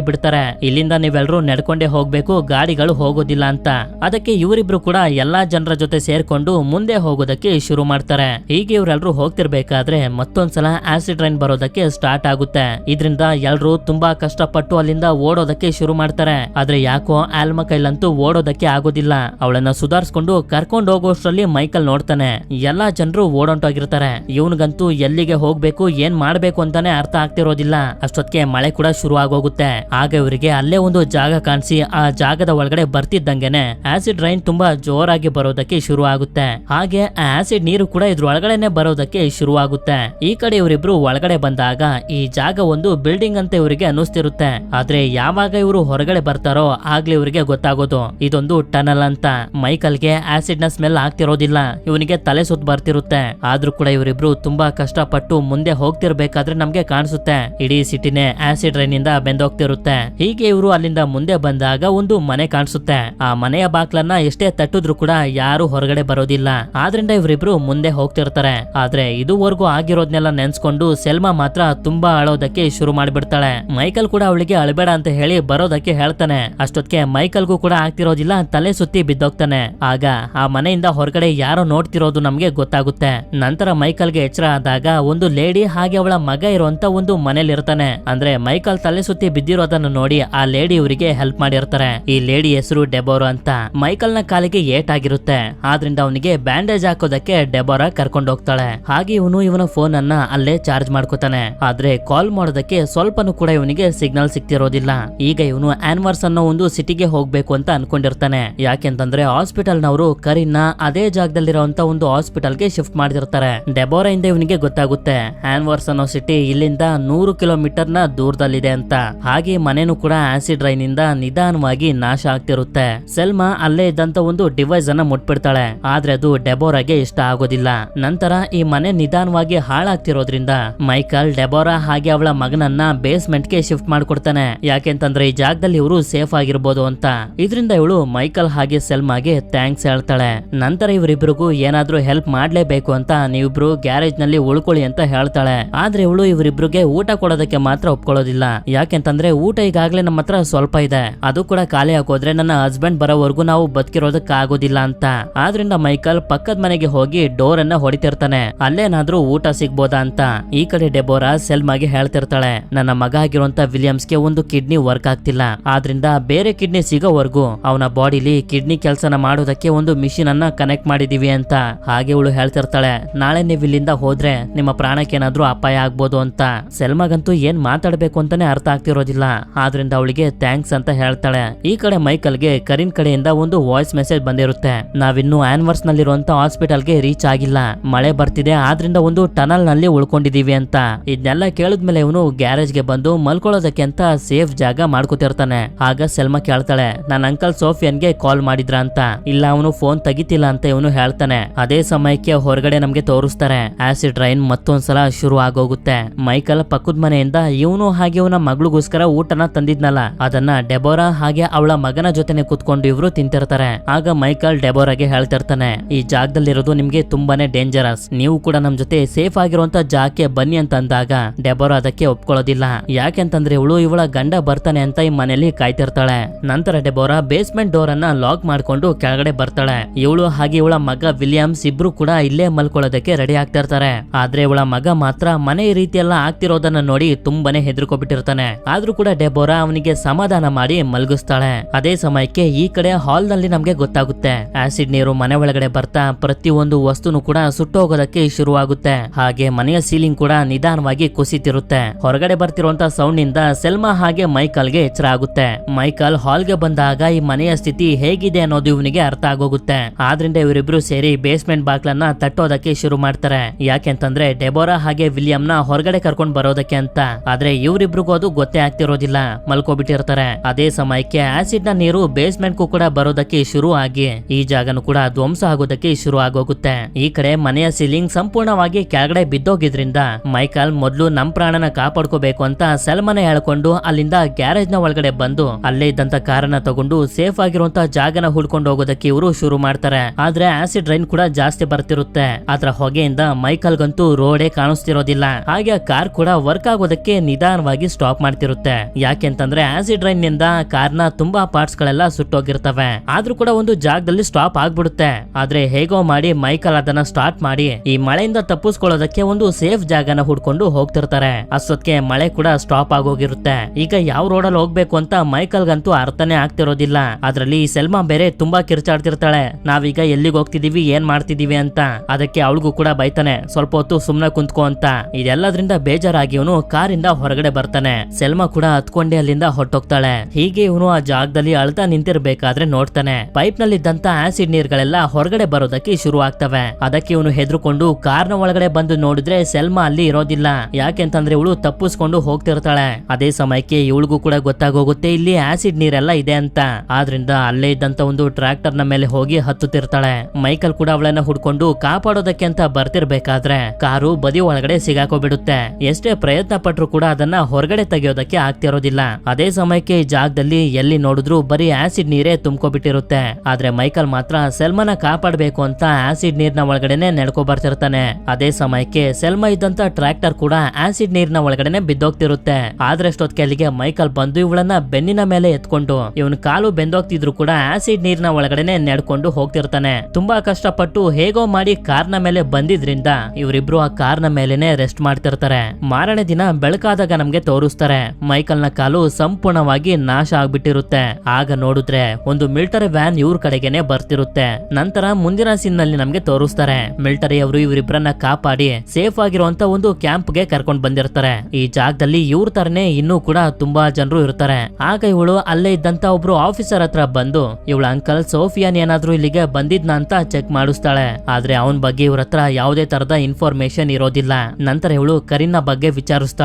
ಬಿಡ್ತಾರೆ. ಇಲ್ಲಿಂದ ನೀವೆಲ್ಲರೂ ನಡ್ಕೊಂಡೇ ಹೋಗ್ಬೇಕು, ಗಾಡಿಗಳು ಹೋಗೋದಿಲ್ಲ ಅಂತ. ಅದಕ್ಕೆ ಇವರಿಬ್ರು ಕೂಡ ಎಲ್ಲಾ ಜನರ ಜೊತೆ ಸೇರ್ಕೊಂಡು ಮುಂದೆ ಹೋಗೋದಕ್ಕೆ ಶುರು ಮಾಡ್ತಾರೆ. ಹೀಗೆ ಇವರೆಲ್ಲರೂ ಹೋಗ್ತಿರ್ಬೇಕಾದ್ರೆ ಮತ್ತೊಂದ್ಸಲ ಆಸಿಡ್ ರೈನ್ ಬರೋದಕ್ಕೆ ಸ್ಟಾರ್ಟ್ ಆಗುತ್ತೆ. ಇದರಿಂದ ಎಲ್ರು ತುಂಬಾ ಕಷ್ಟಪಟ್ಟು ಅಲ್ಲಿಂದ ಓಡೋದಕ್ಕೆ ಶುರು ಮಾಡ್ತಾರೆ. ಆದ್ರೆ ಯಾಕೋ ಆಲ್ಮ ಕೈಲಂತೂ ಓಡೋದಕ್ಕೆ ಆಗೋದಿಲ್ಲ. ಅವಳನ್ನ ಸುಧಾರಿಸ್ಕೊಂಡು ಕರ್ಕೊಂಡು ಹೋಗೋಷ್ಟ್ರಲ್ಲಿ ಮೈಕಲ್ ನೋಡ್ತಾನೆ. ಎಲ್ಲಾ ಜನರು ಓಡೊಂಟೋಗಿರ್ತಾರೆ. ಇವನಿಗಂತೂ ಎಲ್ಲಿಗೆ ಹೋಗ್ಬೇಕು, ಏನ್ ಮಾಡ್ಬೇಕು ಅಂತಾನೆ ಅರ್ಥ ಆಗ್ತಿರೋದಿಲ್ಲ. ಅಷ್ಟೊತ್ತಿಗೆ ಮಳೆ ಕೂಡ ಶುರು ಆಗೋಗುತ್ತೆ ಆಗ ಇವರಿಗೆ ಅಲ್ಲೇ ಒಂದು ಜಾಗ ಕಾಣಿಸಿ, ಆ ಜಾಗದ ಒಳಗಡೆ ಬರ್ತಿದ್ದಂಗೆನೆ ಆಸಿಡ್ ರೈನ್ ತುಂಬಾ ಜೋರಾಗಿ ಬರೋದಕ್ಕೆ ಶುರು ಆಗುತ್ತೆ ಹಾಗೆ ಆ ಆಸಿಡ್ ನೀರು ಕೂಡ ಇದ್ರ ಒಳಗಡೆನೆ ಬರೋದಕ್ಕೆ ಶುರು ಆಗುತ್ತೆ ಈ ಕಡೆ ಇವರಿಬ್ರು ಒಳಗಡೆ ಬಂದಾಗ ಈ ಜಾಗ ಒಂದು ಬಿಲ್ಡಿಂಗ್ ಅಂತ ಇವರಿಗೆ ಅನ್ನಿಸ್ತಿರುತ್ತೆ. ಆದ್ರೆ ಯಾವಾಗ ಇವರು ಹೊರಗಡೆ ಬರ್ತಾರೋ ಆಗ್ಲಿ ಇವರಿಗೆ ಗೊತ್ತಾಗೋದು. ಇದೊಂದು ಟನಲ್ ಅಂತ. ಮೈಕಲ್ಗೆ ಆಸಿಡ್ನ ಸ್ಮೆಲ್ ಆಗ್ತಿರೋದಿಲ್ಲ. ಇವನಿಗೆ ತಲೆ ಸುತ್ತ ಬರ್ತಿರುತ್ತೆ. ಆದ್ರೂ ಕೂಡ ಇವರಿಬ್ರು ತುಂಬಾ ಕಷ್ಟಪಟ್ಟು ಮುಂದೆ ಹೋಗ್ತಿರ್ಬೇಕಾದ್ರೆ ನಮ್ಗೆ ಕಾಣಿಸುತ್ತೆ. ಇಡೀ ಸಿಟಿನೇ ಆಸಿಡ್ ರೈನ್ ಇಂದ ಬೆಂದೋಗ್ತಿರುತ್ತೆ. ಹೀಗೆ ಇವರು ಅಲ್ಲಿಂದ ಮುಂದೆ ಬಂದಾಗ ಒಂದು ಮನೆ ಕಾಣಿಸುತ್ತೆ. ಆ ಮನೆಯ ಬಾಕ್ಲನ್ನ ಎಷ್ಟೇ ತಟ್ಟಿದ್ರು ಕೂಡ ಯಾರು ಹೊರಗಡೆ ಬರೋದಿಲ್ಲ. ಆದ್ರಿಂದ ಇವರಿಬ್ರು ಮುಂದೆ ಹೋಗ್ತಿರ್ತಾರೆ. ಆದ್ರೆ ಇದುವರೆಗೂ ಆಗಿರೋದ್ನೆಲ್ಲ ನೆನ್ಸ್ಕೊಂಡು ಸೆಲ್ಮಾ ಮಾತ್ರ ತುಂಬಾ ಅಳೋದಕ್ಕೆ ಶುರು ಮಾಡ್ಬಿಡ್ತಾಳೆ. ಮೈಕಲ್ ಕೂಡ ಅವಳಿಗೆ ಅಳಬೇಡ ಅಂತ ಹೇಳಿ ಬರೋದಕ್ಕೆ ಹೇಳ್ತಾನೆ. ಅಷ್ಟೊತ್ತಿಗೆ ಮೈಕಲ್ಗೂ ಕೂಡ ಆಗ್ತಿರೋದಿಲ್ಲ ತಲೆ ಸುತ್ತಿ ಬಿದ್ದೋಗ್ತಾನೆ. ಆಗ ಆ ಮನೆಯಿಂದ ಹೊರಗಡೆ ಯಾರೋ ನೋಡ್ತಿರೋದು ನಮ್ಗೆ ಗೊತ್ತಾಗುತ್ತೆ. ನಂತರ ಮೈಕಲ್ಗೆ ಎಚ್ಚರ ಆದಾಗ ಒಂದು ಲೇಡಿ ಹಾಗೆ ಅವಳ ಮಗ ಇರುವಂತ ಒಂದು ಮನೇಲಿ ಇರ್ತಾನೆ ಅಂದ್ರೆ ಮೈಕಲ್ ತಲೆ ಸುತ್ತಿ ಬಿದ್ದಿರೋದನ್ನ ನೋಡಿ ಆ ಲೇಡಿ ಇವರಿಗೆ ಹೆಲ್ಪ್ ಮಾಡಿರ್ತಾರೆ. ಈ ಲೇಡಿ ಹೆಸರು ಡೆಬೋರೋ ಅಂತ. ಮೈಕಲ್ನ ಕಾಲಿಗೆ ಏಟ್ ಆಗಿರುತ್ತೆ ಆದ್ರಿಂದ ಅವನಿಗೆ ಬ್ಯಾಂಡೇಜ್ ಹಾಕೋದಕ್ಕೆ ಡೆಬೋರಾ ಕರ್ಕೊಂಡು ಹೋಗ್ತಾಳೆ. ಹಾಗೆ ಇವನು ಇವನ ಫೋನ್ ಅನ್ನ ಅಲ್ಲೇ ಚಾರ್ಜ್ ಮಾಡ್ಕೋತಾನೆ. ಆದ್ರೆ ಕಾಲ್ ಮಾಡೋದಕ್ಕೆ ಸ್ವಲ್ಪನೂ ಕೂಡ ಇವನಿಗೆ ಸಿಗ್ನಲ್ ಸಿಗ್ತಿರೋದಿಲ್ಲ. ಈಗ ಇವನು ಆನ್ವರ್ಸ್ ಅನ್ನೋ ಒಂದು ಸಿಟಿಗೆ ಹೋಗ್ಬೇಕು ಅಂತ ಅನ್ಕೊಂಡಿರ್ತಾನೆ. ಯಾಕೆಂತಂದ್ರೆ ಹಾಸ್ಪಿಟಲ್ ನವರು ಕರಿನ್ನ ಅದೇ ಜಾಗದಲ್ಲಿರುವಂತ ಒಂದು ಹಾಸ್ಪಿಟಲ್ಗೆ ಶಿಫ್ಟ್ ಮಾಡಿರ್ತಾರೆ ಡೆಬೋರಾ ಇಂದ ಇವನಿಗೆ ಗೊತ್ತಾಗುತ್ತೆ. ಆನ್ವರ್ಸ್ ಅನ್ನೋ ಸಿಟಿ ಇಲ್ಲಿಂದ ನೂರು ಕಿಲೋಮೀಟರ್ ನ ದೂರದಲ್ಲಿದೆ ಅಂತ. ಹಾಗೆ ಮನೆನೂ ಕೂಡ ಆಸಿಡ್ ರೈನ್ ಇಂದ ನಿಧಾನವಾಗಿ ನಾಶ ಆಗ್ತಿರುತ್ತೆ. ಸೆಲ್ಮಾ ಅಲ್ಲೇ ಇದ್ದಂತ ಒಂದು ಡಿವೈಸ್ ಅನ್ನ ಮುಟ್ಬಿಡ್ತಾಳೆ. ಆದ್ರೆ ಅದು ಡೆಬೋರಾಗೆ ಇಷ್ಟ ಆಗೋದಿಲ್ಲ. ನಂತರ ಈ ಮನೆ ನಿಧಾನವಾಗಿ ಹಾಳಾಗ್ತಿರೋದ್ರಿಂದ ಮೈಕಲ್ ಡೆಬೋರಾ ಹಾಗೆ ಅವಳ ಮಗನನ್ನ ಬೇಸ್ಮೆಂಟ್ಗೆ ಶಿಫ್ಟ್ ಮಾಡ್ಕೊಡ್ತಾನೆ. ಯಾಕೆಂತಂದ್ರೆ ಈ ಜಾಗದಲ್ಲಿ ಇವರು ಸೇಫ್ ಆಗಿರ್ಬೋದು ಅಂತ. ಇದರಿಂದ ಇವಳು ಮೈಕಲ್ ಹಾಗೆ ಸೆಲ್ಮಾಗೆ ಥ್ಯಾಂಕ್ಸ್ ಹೇಳ್ತಾಳೆ. ನಂತರ ಇವರಿಬ್ರಿಗೂ ಏನಾದ್ರೂ ಹೆಲ್ಪ್ ಮಾಡ್ಲೇಬೇಕು ಅಂತ ನೀವಿಬ್ರು ಗ್ಯಾರೇಜ್ನಲ್ಲಿ ಉಳ್ಕೊಳ್ಳಿ ಅಂತ ಹೇಳ್ತಾಳೆ. ಆದ್ರೆ ಇವಳು ಇವರಿಬ್ರಿಗೆ ಊಟ ಕೊಡೋದಕ್ಕೆ ಮಾತ್ರ ಒಪ್ಕೊಳ್ಳೋದಿಲ್ಲ. ಯಾಕೆಂತಂದ್ರೆ ಊಟ ಈಗಾಗಲೇ ನಮ್ಮ ಹತ್ರ ಸ್ವಲ್ಪ ಇದೆ. ಅದು ಕೂಡ ಖಾಲಿ ಆಗೋದ್ರೆ ನನ್ನ ಹಸ್ಬೆಂಡ್ ಬರೋವರೆಗೂ ನಾವು ಬದುಕಿರೋದಕ್ಕೆ ಆಗೋದಿಲ್ಲ ಅಂತ. ಆದ್ರಿಂದ ಮೈಕಲ್ ಪಕ್ಕದ ಮನೆಗೆ ಹೋಗಿ ಡೋರ್ ಅನ್ನ ಹೊಡಿತಿರ್ತಾನೆ. ಅಲ್ಲೇನಾದ್ರೂ ಊಟ ಸಿಗ್ಬೋದಾ ಅಂತ. ಈ ಕಡೆ ಡೆಬೋರಾ ಸೆಲ್ಮಾಗೆ ಹೇಳ್ತಿರ್ತಾಳೆ. ನನ್ನ ಮಗ ಆಗಿರುವಂತ ವಿಲಿಯಮ್ಸ್ಗೆ ಒಂದು ಕಿಡ್ನಿ ವರ್ಕ್ ಆಗ್ತಿಲ್ಲ. ಆದ್ರಿಂದ ಬೇರೆ ಕಿಡ್ನಿ ಸಿಗೋವರೆಗೂ ಅವನ ಬಾಡಿಲಿ ಕಿಡ್ನಿ ಕೆಲಸನ ಮಾಡೋದಕ್ಕೆ ಒಂದು ಮಿಷಿನ್ ಅನ್ನ ಕನೆಕ್ಟ್ ಮಾಡಿದೀವಿ ಅಂತ. ಹಾಗೆ ಇವಳು ಹೇಳ್ತಿರ್ತಾಳೆ. ನಾಳೆ ನೀವು ಇಲ್ಲಿಂದ ಹೋದ್ರೆ ನಿಮ್ಮ ಪ್ರಾಣಕ್ಕೆ ಏನಾದ್ರೂ ಅಪಾಯ ಆಗ್ಬೋದು ಅಂತ. ಸೆಲ್ಮಾಗಂತೂ ಏನ್ ಮಾತಾಡಬೇಕು ಅಂತಾನೆ ಅರ್ಥ ಆಗ್ತಿರೋದಿಲ್ಲ. ಆದ್ರಿಂದ ಅವಳಿಗೆ ಥ್ಯಾಂಕ್ಸ್ ಅಂತ ಹೇಳ್ತಾಳೆ. ಈ ಕಡೆ ಮೈಕಲ್ಗೆ ಕರಿನ್ ಕಡೆಯಿಂದ ಒಂದು ವಾಯ್ಸ್ ಮೆಸೇಜ್ ಬಂದಿರುತ್ತೆ. ನಾವಿನ್ನು ಆನ್ವರ್ಸ್ ನಲ್ಲಿರುವಂತ ಹಾಸ್ಪಿಟಲ್ಗೆ ರೀಚ್ ಆಗಿಲ್ಲ. ಮಳೆ ಬರ್ತಿದೆ, ಆದ್ರಿಂದ ಒಂದು ಟನಲ್ನಲ್ಲಿ ಉಳ್ಕೊಂಡಿದೀವಿ ಅಂತ. ಇದನ್ನೆಲ್ಲ ಕೇಳಿದ್ಮೇಲೆ ಇವನು ಗ್ಯಾರೇಜ್ಗೆ ಬಂದು ಮಲ್ಕೊಳ್ಳೋದಕ್ಕೆ ಅಂತ ಸೇಫ್ ಜಾಗ ಮಾಡ್ಕೊತಿರ್ತಾನೆ. ಆಗ ಸೆಲ್ಮಾ ಕೇಳ್ತಾಳೆ, ನನ್ನ ಅಂಕಲ್ ಸೋಫಿಯನ್ಗೆ ಕಾಲ್ ಮಾಡಿದ್ರ ಅಂತ? ಇಲ್ಲ, ಅವನು ಫೋನ್ ತೆಗಿತಿಲ್ಲ ಅಂತ ಇವನು ಹೇಳ್ತಾನೆ. ಅದೇ ಸಮಯಕ್ಕೆ ಹೊರಗಡೆ ನಮ್ಗೆ ತೋರಿಸ್ತಾರೆ. ಆಸಿಡ್ ರೈನ್ ಮತ್ತೊಂದ್ಸಲ ಶುರು ಆಗೋಗುತ್ತೆ ಮೈಕಲ್ ಪಕ್ಕದ ಮನೆಯಿಂದ ಇವನು ಹಾಗೆ ಅವನ ಮಗಳಿಗೋಸ್ಕರ ಊಟನ ತಂದಿದ್ನಲ್ಲ. ಅದನ್ನ ಡೆಬೋರಾ ಹಾಗೆ ಅವಳ ಮಗನ ಜೊತೆನೆ ಕುತ್ಕೊಂಡು ಇವರು ತಿಂತಿರ್ತಾರೆ. ಆಗ ಮೈಕಲ್ ಡೆಬೋರಾಗೆ ಹೇಳ್ತಿರ್ತಾನೆ, ಈ ಜಾಗದಲ್ಲಿರೋದು ನಿಮ್ಗೆ ತುಂಬಾನೇ ಡೇಂಜರಸ್ ನೀವು ಕೂಡ ನಮ್ ಜೊತೆ ಸೇಫ್ ಆಗಿರುವಂತ ಜಾಗಕ್ಕೆ ಬನ್ನಿ ಅಂತ ಅಂದಾಗ ಡೆಬೋರಾ ಅದಕ್ಕೆ ಒಪ್ಕೊಳ್ಳೋದಿಲ್ಲ. ಯಾಕೆಂತಂದ್ರೆ ಇವಳು ಇವಳ ಗಂಡ ಬರ್ತಾನೆ ಅಂತ ಈ ಮನೆಯಲ್ಲಿ ಕಾಯ್ತಿರ್ತಾಳೆ. ನಂತರ ಡೆಬೋರಾ ಬೇಸ್ಮೆಂಟ್ ಡೋರ್ ಅನ್ನ ಲಾಕ್ ಮಾಡ್ಕೊಂಡು ಕೆಳಗಡೆ ಬರ್ತಾಳೆ. ಇವಳು ಹಾಗೆ ಇವಳ ಮಗ ವಿಲಿಯಮ್ಸ್ ಇಬ್ರು ಕೂಡ ಇಲ್ಲೇ ಮಲ್ಕೊಳ್ಳೋದಕ್ಕೆ ರೆಡಿ ಆಗ್ತಿರ್ತಾರೆ. ಆದ್ರೆ ಇವಳ ಮಗ ಮಾತ್ರ ಮನೆ ಈ ರೀತಿ ಎಲ್ಲ ಆಗ್ತಿರೋದನ್ನ ನೋಡಿ ತುಂಬಾನೇ ಹೆದರ್ಕೊಬಿಟ್ಟಿರ್ತಾನೆ. ಆದ್ರೂ ಕೂಡ ಡೆಬೋರಾ ಅವನಿಗೆ ಸಮಾಧಾನ ಮಾಡಿ ಮಲಗಿಸ್ತಾಳೆ. ಅದೇ ಸಮಯಕ್ಕೆ ಈ ಕಡೆ ಹಾಲ್ನಲ್ಲಿ ನಮ್ಗೆ ಗೊತ್ತಾಗುತ್ತೆ. ಆಸಿಡ್ ನೀರು ಮನೆ ಒಳಗಡೆ ಬರ್ತಾ ಪ್ರತಿಯೊಂದು ವಸ್ತುನು ಕೂಡ ಸುಟ್ಟೋಗೋದಕ್ಕೆ ಶುರುವಾಗುತ್ತೆ. ಹಾಗೆ ಮನೆಯ ಸೀಲಿಂಗ್ ಕೂಡ ನಿಧಾನವಾಗಿ ಕುಸಿತಿರುತ್ತೆ. ಹೊರಗಡೆ ಬರ್ತಿರುವಂತ ಸೌಂಡ್ನಿಂದ ಸೆಲ್ಮಾ ಹಾಗೆ ಮೈಕಲ್ಗೆ ಎಚ್ಚರ ಆಗುತ್ತೆ. ಮೈಕಲ್ ಹಾಲ್ಗೆ ಬಂದಾಗ ಈ ಮನೆಯ ಸ್ಥಿತಿ ಹೇಗಿದೆ ಅನ್ನೋದು ಇವನಿಗೆ ಅರ್ಥ ಆಗೋಗುತ್ತೆ. ಆದ್ರಿಂದ ಇವರಿಬ್ರು ಸೇರಿ ಬೇಸ್ಮೆಂಟ್ ಬಾಗ್ಲನ್ನ ತಟ್ಟೋದಕ್ಕೆ ಶುರು ಮಾಡ್ತಾರೆ. ಯಾಕೆಂತಂದ್ರೆ ಡೆಬೋರಾ ಹಾಗೆ ವಿಲಿಯಂನ ಹೊರಗಡೆ ಕರ್ಕೊಂಡ್ ಬರೋದಕ್ಕೆ ಅಂತ ಅಂತ. ಆದ್ರೆ ಇವರಿಬ್ರಿಗೂ ಅದು ಗೊತ್ತೇ ಆಗ್ತಿರೋದಿಲ್ಲ. ಮಲ್ಕೋಬಿಟ್ಟಿರ್ತಾರೆ. ಅದೇ ಸಮಯಕ್ಕೆ ಆಸಿಡ್ನ ನೀರು ಬೇಸ್ಮೆಂಟ್ ಕೂಡ ಬರೋದಕ್ಕೆ ಶುರು ಆಗಿ, ಈ ಜಾಗನು ಕೂಡ ಧ್ವಂಸ ಆಗೋದಕ್ಕೆ ಶುರು ಆಗೋಗುತ್ತೆ. ಈ ಕಡೆ ಮನೆಯ ಸೀಲಿಂಗ್ ಸಂಪೂರ್ಣವಾಗಿ ಕೆಳಗಡೆ ಬಿದ್ದೋಗಿದ್ರಿಂದ ಮೈಕಲ್ ಮೊದ್ಲು ನಮ್ ಪ್ರಾಣನ ಕಾಪಾಡ್ಕೋಬೇಕು ಅಂತ ಸಲ್ಮನೆ ಹೇಳ್ಕೊಂಡು ಅಲ್ಲಿಂದ ಗ್ಯಾರೇಜ್ನ ಒಳಗಡೆ ಬಂದು, ಅಲ್ಲೇ ಇದ್ದಂತ ಕಾರನ್ನ ತಗೊಂಡು ಸೇಫ್ ಆಗಿರುವಂತ ಜಾಗನ ಹುಡ್ಕೊಂಡು ಹೋಗೋದಕ್ಕೆ ಇವರು ಶುರು ಮಾಡ್ತಾರೆ. ಆದ್ರೆ ಆಸಿಡ್ ರೈನ್ ಕೂಡ ಜಾಸ್ತಿ ಬರ್ತಿರುತ್ತೆ. ಅದ್ರ ಹೊಗೆಯಿಂದ ಮೈಕಲ್ಗಂತೂ ರೋಡೇ ಕಾಣಿಸ್ತಿರೋದಿಲ್ಲ. ಹಾಗೆ ಕಾರ್ ಕೂಡ ವರ್ಕ್ ಆಗೋದಕ್ಕೆ ನಿಧಾನವಾಗಿ ಸ್ಟಾಪ್ ಮಾಡ್ತಿರುತ್ತೆ. ಯಾಕೆಂತಂದ್ರೆ ಆಸಿಡ್ ರೈನ್ನಿಂದ ಕಾರ್ನ ತುಂಬಾ ಪಾರ್ಟ್ಸ್ ಗಳೆಲ್ಲ ಸುಟ್ಟೋಗಿರ್ತವೆ. ಆದ್ರೂ ಕೂಡ ಒಂದು ಜಾಗದಲ್ಲಿ ಸ್ಟಾಪ್ ಆಗ್ಬಿಡುತ್ತೆ. ಆದ್ರೆ ಹೇಗೋ ಮಾಡಿ ಮೈಕಲ್ ಅದನ್ನ ಸ್ಟಾರ್ಟ್ ಮಾಡಿ ಈ ಮಳೆಯಿಂದ ತಪ್ಪಿಸ್ಕೊಳ್ಳೋದಕ್ಕೆ ಒಂದು ಸೇಫ್ ಜಾಗನ ಹುಡ್ಕೊಂಡು ಹೋಗ್ತಿರ್ತಾರೆ. ಅಷ್ಟೊತ್ತಿಗೆ ಮಳೆ ಕೂಡ ಸ್ಟಾಪ್ ಆಗೋಗಿರುತ್ತೆ. ಈಗ ಯಾವ ರೋಡಲ್ಲಿ ಹೋಗ್ಬೇಕು ಅಂತ ಮೈಕಲ್ ಗಂತೂ ಅರ್ಥನೇ ಆಗ್ತಿರೋದಿಲ್ಲ. ಅದ್ರಲ್ಲಿ ಸೆಲ್ಮಾ ಬೇರೆ ತುಂಬಾ ಕಿರ್ಚಾಡ್ತಿರ್ತಾಳೆ. ನಾವೀಗ ಎಲ್ಲಿಗೆ ಹೋಗ್ತಿದೀವಿ, ಏನ್ ಮಾಡ್ತಿದೀವಿ ಅಂತ. ಅದಕ್ಕೆ ಅವಳಿಗೂ ಕೂಡ ಬೈತಾನೆ, ಸ್ವಲ್ಪ ಹೊತ್ತು ಸುಮ್ನೆ ಕುಂತ್ಕೋ ಅಂತ. ಇದೆಲ್ಲದ್ರಿಂದ ಬೇಜಾರಾಗಿ ಇವನು ಕಾರಿಂದ ಹೊರಗಡೆ ಬರ್ತಾನೆ. ಸೆಲ್ಮಾ ಕೂಡ ಹತ್ಕೊಂಡೆ ಅಲ್ಲಿಂದ ಹೊಟ್ಟೋಗ್ತಾಳೆ ಹೀಗೆ ಇವನು ಆ ಜಾಗದಲ್ಲಿ ಅಳ್ತಾ ನಿಂತಿರ್ಬೇಕಾದ್ರೆ ನೋಡ್ತಾನೆ. ಪೈಪ್ ನಲ್ಲಿದ್ದಂತ ಆಸಿಡ್ ನೀರ್ಗಳೆಲ್ಲ ಹೊರಗಡೆ ಬರೋದಕ್ಕೆ ಶುರು ಆಗ್ತವೆ ಅದಕ್ಕೆ ಇವನು ಹೆದ್ರಿಕೊಂಡು ಕಾರ್ನ ಒಳಗಡೆ ಬಂದು ನೋಡಿದ್ರೆ ಸೆಲ್ಮಾ ಅಲ್ಲಿ ಇರೋದಿಲ್ಲ. ಯಾಕೆಂತಂದ್ರೆ ಇವಳು ತಪ್ಪಿಸ್ಕೊಂಡು ಹೋಗ್ತಿರ್ತಾಳೆ. ಅದೇ ಸಮಯಕ್ಕೆ ಇವಳಿಗೂ ಕೂಡ ಗೊತ್ತಾಗೋಗುತ್ತೆ ಇಲ್ಲಿ ಆಸಿಡ್ ನೀರೆಲ್ಲ ಇದೆ ಅಂತ. ಆದ್ರಿಂದ ಅಲ್ಲೇ ಇದ್ದಂತ ಒಂದು ಟ್ರಾಕ್ಟರ್ನ ಮೇಲೆ ಹೋಗಿ ಹತ್ತುತ್ತಿರ್ತಾಳೆ. ಮೈಕಲ್ ಕೂಡ ಅವಳನ್ನ ಹುಡ್ಕೊಂಡು ಕಾಪಾಡೋದಕ್ಕೆ ಅಂತ ಬರ್ತಿರ್ಬೇಕಾದ್ರೆ ಕಾರು ಬದಿ ಒಳಗಡೆ ಸಿಗಾಕೋಬಿಡುತ್ತೆ. ಎಷ್ಟೇ ಪ್ರಯತ್ನ ಪಟ್ರು ಕೂಡ ಅದನ್ನ ಹೊರಗಡೆ ತೆಗೆಯೋದಕ್ಕೆ ಆಗ್ತಿರೋದಿಲ್ಲ ಅದೇ ಸಮಯಕ್ಕೆ ಈ ಜಾಗದಲ್ಲಿ ಎಲ್ಲಿ ನೋಡಿದ್ರು ಬರೀ ಆಸಿಡ್ ನೀರೇ ತುಂಬ್ಕೊಬಿಟ್ಟಿರುತ್ತೆ. ಆದ್ರೆ ಮೈಕಲ್ ಮಾತ್ರ ಸೆಲ್ಮನ ಕಾಪಾಡಬೇಕು ಅಂತ ಆಸಿಡ್ ನೀರ್ನ ಒಳಗಡೆನೆ ನೆಡ್ಕೊ ಬರ್ತಿರ್ತಾನೆ. ಅದೇ ಸಮಯಕ್ಕೆ ಸೆಲ್ಮ ಇದ್ದಂತ ಟ್ರ್ಯಾಕ್ಟರ್ ಕೂಡ ಆಸಿಡ್ ನೀರ್ನ ಒಳಗಡೆನೆ ಬಿದ್ದೋಗ್ತಿರುತ್ತೆ. ಆದ್ರೆ ಅಷ್ಟೊತ್ ಅಲ್ಲಿಗೆ ಮೈಕಲ್ ಬಂದು ಇವಳನ್ನ ಬೆನ್ನಿನ ಮೇಲೆ ಎತ್ಕೊಂಡು, ಇವನ್ ಕಾಲು ಬೆಂದೋಗ್ತಿದ್ರು ಕೂಡ ಆಸಿಡ್ ನೀರ್ನ ಒಳಗಡೆನೆ ನೆಡ್ಕೊಂಡು ಹೋಗ್ತಿರ್ತಾನೆ. ತುಂಬಾ ಕಷ್ಟಪಟ್ಟು ಹೇಗೋ ಮಾಡಿ ಕಾರ್ನ ಮೇಲೆ ಬಂದಿದ್ರಿಂದ ಇವರಿಬ್ರು ಆ ಕಾರ್ನ ಮೇಲೆನೆ ರೆಸ್ಟ್ ಮಾಡ್ತಿರ್ತಾರೆ. ಮಾರನೇ ದಿನ ಬೆಳಕಾದಾಗ ನಮ್ಗೆ ತೋರಿಸ್ತಾರೆ. ಮೈಕಲ್ನ ಕಾಲು ಸಂಪೂರ್ಣವಾಗಿ ನಾಶ ಆಗ್ಬಿಟ್ಟಿರುತ್ತೆ. ಆಗ ನೋಡಿದ್ರೆ ಒಂದು ಮಿಲಿಟರಿ ವ್ಯಾನ್ ಇವ್ರ ಕಡೆಗೆನೆ ಬರ್ತಿರುತ್ತೆ. ನಂತರ ಮುಂದಿನ ಸೀನ್ನಲ್ಲಿ ನಮ್ಗೆ ತೋರಿಸ್ತಾರೆ. ಮಿಲಿಟರಿ ಅವರು ಇವರಿಬ್ಬರನ್ನ ಕಾಪಾಡಿ ಸೇಫ್ ಆಗಿರುವಂತ ಒಂದು ಕ್ಯಾಂಪ್ಗೆ ಕರ್ಕೊಂಡ್ ಬಂದಿರ್ತಾರೆ. ಈ ಜಾಗದಲ್ಲಿ ಇವ್ರ ತರನೇ ಇನ್ನೂ ಕೂಡ ತುಂಬಾ ಜನರು ಇರ್ತಾರೆ. ಆಗ ಇವಳು ಅಲ್ಲೇ ಇದ್ದಂತ ಒಬ್ರು ಆಫೀಸರ್ ಹತ್ರ ಬಂದು, ಇವಳ ಅಂಕಲ್ ಸೋಫಿಯಾನ್ ಏನಾದ್ರೂ ಇಲ್ಲಿಗೆ ಬಂದಿದ್ನ ಅಂತ ಚೆಕ್ ಮಾಡಿಸ್ತಾಳೆ. ಆದ್ರೆ ಅವನ್ ಬಗ್ಗೆ ಇವ್ರ ಹತ್ರ ಯಾವುದೇ ತರದ ಇನ್ಫಾರ್ಮೇಶನ್ ಇರೋದಿಲ್ಲ. ನಂತರ ಇವಳು ಕರಿನ ಬಗ್ಗೆ ವಿಚಾರಿಸ್ತಾಳೆ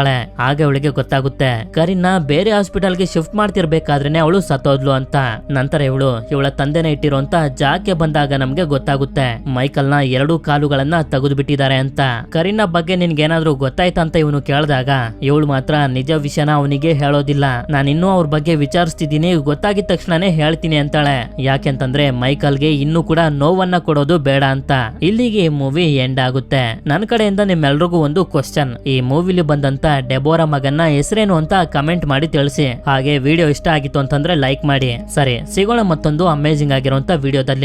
ಆಗ ಅವಳಿಗೆ ಗೊತ್ತಾಗುತ್ತೆ ಕರಿನ್ನ ಬೇರೆ ಹಾಸ್ಪಿಟಲ್ಗೆ ಶಿಫ್ಟ್ ಮಾಡ್ತಿರ್ಬೇಕಾದ್ರೇನೆ ಅವಳು ಸತ್ತೋದ್ಲು ಅಂತ. ನಂತರ ಇವಳು ಇವಳ ತಂದೆನ ಇಟ್ಟಿರುವಂತ ಜಾಗೆ ಬಂದಾಗ ನಮ್ಗೆ ಗೊತ್ತಾಗುತ್ತೆ. ಮೈಕಲ್ನ ಎರಡು ಕಾಲುಗಳನ್ನ ತೆಗೆದು ಬಿಟ್ಟಿದ್ದಾರೆ ಅಂತ. ಕರೀನ ಬಗ್ಗೆ ನಿನ್ಗೇನಾದ್ರೂ ಗೊತ್ತಾಯ್ತಾ ಅಂತ ಇವನು ಕೇಳಿದಾಗ, ಇವಳು ಮಾತ್ರ ನಿಜ ವಿಷಯನ ಅವನಿಗೆ ಹೇಳೋದಿಲ್ಲ. ನಾನು ಇನ್ನೂ ಅವ್ರ ಬಗ್ಗೆ ವಿಚಾರಿಸ್ತಿದ್ದೀನಿ, ಗೊತ್ತಾಗಿದ ತಕ್ಷಣನೇ ಹೇಳ್ತೀನಿ ಅಂತಾಳೆ. ಯಾಕೆಂತಂದ್ರೆ ಮೈಕಲ್ಗೆ ಇನ್ನೂ ಕೂಡ ನೋವನ್ನ ಕೊಡೋದು ಬೇಡ ಅಂತ. ಇಲ್ಲಿಗೆ ಈ ಮೂವಿ ಎಂಡ್ ಆಗುತ್ತೆ. ನನ್ನ ಕಡೆಯಿಂದ ನಿಮ್ಮೆಲ್ರಿಗೂ ಒಂದು ಕ್ವಶನ್ ಈ ಮೂವಿಲಿ ಬಂದಂತ ಡೆಬೋರಾ ಮಗನ್ನ ಹೆಸರೇನು ಅಂತ ಕಮೆಂಟ್ ಮಾಡಿ ತಿಳಿಸಿ. ಹಾಗೆ ವಿಡಿಯೋ ಇಷ್ಟ ಆಗಿತ್ತು ಅಂತಂದ್ರೆ ಲೈಕ್ ಮಾಡಿ. ಸರಿ, ಸಿಗೋಣ ಮತ್ತೊಂದು ಅಮೇಜಿಂಗ್ ಆಗಿರುವಂತ ವಿಡಿಯೋದಲ್ಲಿ